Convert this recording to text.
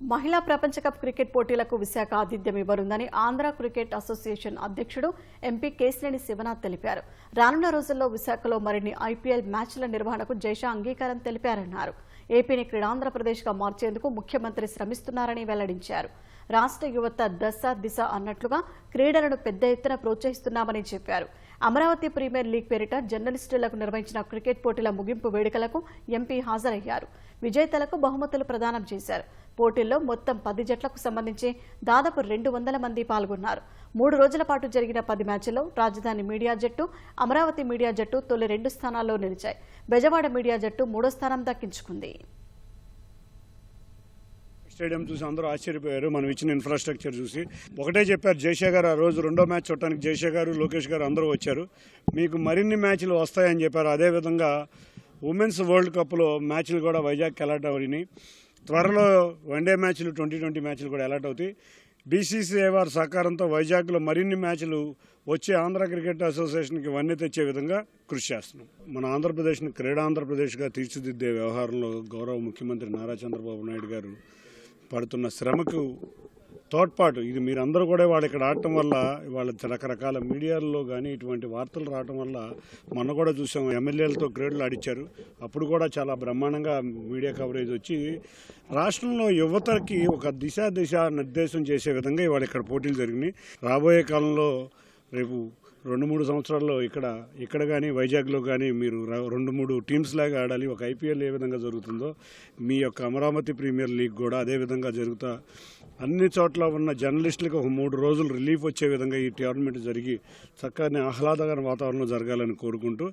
మహిళా ప్రపంచ cup cricket పోటీలకు విశాఖ ఆతిథ్యం ఇవ్వనుందని ఆంధ్ర క్రికెట్ అసోసియేషన్ అధ్యక్షుడు ఎంపీ కేశినేని శివనాథ్ తెలిపారు. రానున్న రోజుల్లో విశాఖలో మరిన్ని ఐపీఎల్ మ్యాచ్ల నిర్వహణకు జైషా అంగీకారం తెలిపారన్నారు. ఏపీని క్రీడాంధ్రప్రదేశ్గా మార్చేందుకు ముఖ్యమంత్రి శ్రమిస్తున్నారని వెల్లడించారు. రాష్ట్ర యువత దశ దిశ అన్నట్లుగా క్రీడలను పెద్ద ఎత్తున ప్రోత్సహిస్తున్నామని చెప్పారు. అమరావతి ప్రీమియర్ లీగ్ పేరిట జర్నలిస్టులకు నిర్వహించిన క్రికెట్ పోటీల ముగింపు వేడుకలకు ఎంపీ హాజరయ్యారు. విజేతలకు బహుమతులు ప్రదానం చేశారు. పోటీల్లో మొత్తం పది జట్లకు సంబంధించి దాదాపు రెండు వందల మంది పాల్గొన్నారు. మూడు రోజుల పాటు జరిగిన పది మ్యాచ్ల్లో రాజధాని మీడియా జట్టు అమరావతి మీడియా జట్టు తొలి రెండు స్థానాల్లో నిలిచాయి. బెజవాడ మీడియా జట్టు మూడో స్థానం దక్కించుకుంది. స్టేడియం చూసి అందరూ ఆశ్చర్యపోయారు. మనం ఇచ్చిన ఇన్ఫ్రాస్ట్రక్చర్ చూసి. ఒకటే చెప్పారు జైషా గారు ఆ రోజు రెండో మ్యాచ్ చూడటానికి జైషా గారు లోకేష్ గారు అందరూ వచ్చారు. మీకు మరిన్ని మ్యాచ్లు వస్తాయని చెప్పారు. అదేవిధంగా ఉమెన్స్ వరల్డ్ కప్లో మ్యాచ్లు కూడా వైజాగ్కి అలర్ట్ అయినాయి. త్వరలో వన్డే మ్యాచ్లు ట్వంటీ ట్వంటీ మ్యాచ్లు కూడా అలాట్ అవుతాయి. బీసీసీఐ వారి సహకారంతో వైజాగ్లో మరిన్ని మ్యాచ్లు వచ్చే ఆంధ్ర క్రికెట్ అసోసియేషన్కి వన్నె తెచ్చే విధంగా కృషి చేస్తున్నాం. మన ఆంధ్రప్రదేశ్ను క్రీడా ఆంధ్రప్రదేశ్గా తీర్చిదిద్దే వ్యవహారంలో గౌరవ ముఖ్యమంత్రి నారా చంద్రబాబు నాయుడు గారు పడుతున్న శ్రమకు తోడ్పాటు. ఇది మీరందరూ కూడా వాళ్ళు ఇక్కడ ఆడటం వల్ల వాళ్ళ రకరకాల మీడియాల్లో కానీ ఇటువంటి వార్తలు రావటం వల్ల మొన్న కూడా చూసాం ఎమ్మెల్యేలతో క్రీడలు ఆడిచ్చారు. అప్పుడు కూడా చాలా బ్రహ్మాండంగా మీడియా కవరేజ్ వచ్చి రాష్ట్రంలో యువతకి ఒక దిశ దిశ నిర్దేశం చేసే విధంగా ఇవాళ ఇక్కడ పోటీలు జరిగినాయి. రాబోయే కాలంలో రేపు రెండు మూడు సంవత్సరాల్లో ఇక్కడ ఇక్కడ కానీ వైజాగ్లో కానీ మీరు రెండు మూడు టీమ్స్ లాగా ఆడాలి. ఒక ఐపీఎల్ ఏ విధంగా జరుగుతుందో మీ యొక్క అమరావతి ప్రీమియర్ లీగ్ కూడా అదే విధంగా జరుగుతా. అన్ని చోట్ల ఉన్న జర్నలిస్టులకు ఒక మూడు రోజులు రిలీఫ్ వచ్చే విధంగా ఈ టోర్నమెంట్ జరిగి చక్కని ఆహ్లాదకర వాతావరణం జరగాలని కోరుకుంటూ